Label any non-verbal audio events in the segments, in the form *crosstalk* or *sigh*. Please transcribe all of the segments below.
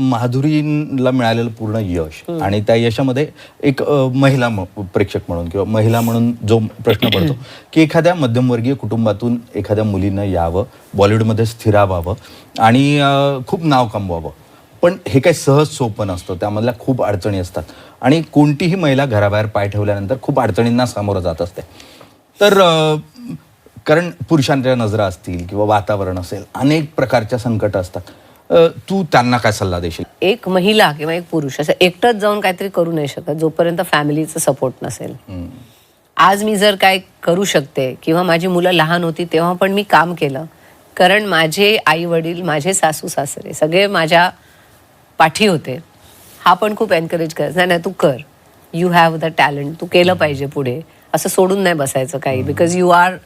माधुरीला मिळालेलं पूर्ण यश आणि त्या यशामध्ये एक महिला प्रेक्षक म्हणून किंवा महिला म्हणून जो प्रश्न *clears throat* पडतो की एखाद्या मध्यमवर्गीय कुटुंबातून एखाद्या मुलीनं यावं बॉलिवूडमध्ये स्थिरावावं आणि खूप नाव कमवावं. पण हे काही सहज सोपं नसतं त्यामधल्या खूप अडचणी असतात. आणि कोणतीही महिला घराबाहेर पाय ठेवल्यानंतर खूप अडचणींना सामोरं जात असते. तर कारण पुरुषांच्या नजरा असतील किंवा वातावरण असेल अनेक प्रकारच्या संकट असतात. तू त्यांना काय सल्ला देशील? एक महिला किंवा एक पुरुष असं एकटंच जाऊन काहीतरी करू नाही शकत जोपर्यंत फॅमिलीचा सपोर्ट नसेल. आज मी जर काय करू शकते किंवा माझी मुलं लहान होती तेव्हा पण मी काम केलं कारण माझे आई वडील माझे सासू सासरे सगळे माझ्या पाठी होते. हा पण खूप एनकरेज करायचा नाही नाही तू कर. यू हॅव द टॅलेंट तू केलं पाहिजे पुढे. असं सोडून नाही बसायचं काही बिकॉज यू आर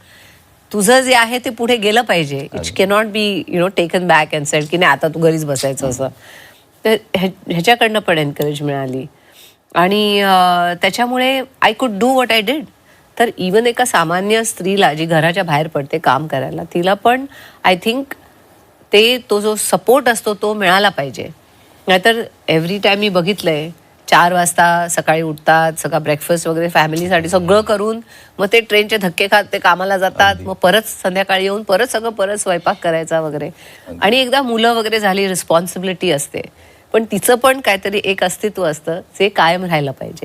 तुझं जे आहे ते पुढे गेलं पाहिजे. It's cannot be you know taken back and said की नाही आता तू घरीच बसायचं असं. तर ह्या- ह्याच्याकडनं पण एनकरेज मिळाली. आणि त्याच्यामुळे I could do what I did तर इवन एका सामान्य स्त्रीला जी घराच्या बाहेर पडते काम करायला तिला पण आय थिंक ते तो जो सपोर्ट असतो तो मिळाला पाहिजे. नाहीतर एव्हरी टाईम मी बघितलंय चार वाजता सकाळी उठतात सगळं ब्रेकफास्ट वगैरे फॅमिलीसाठी सगळं करून मग ते ट्रेनचे धक्के खात ते कामाला जातात मग परत संध्याकाळी येऊन परत सगळं परत स्वयंपाक करायचा वगैरे. आणि एकदा मुलं वगैरे झाली रिस्पॉन्सिबिलिटी असते. पण तिचं पण काहीतरी एक अस्तित्व असतं जे कायम राहायला पाहिजे.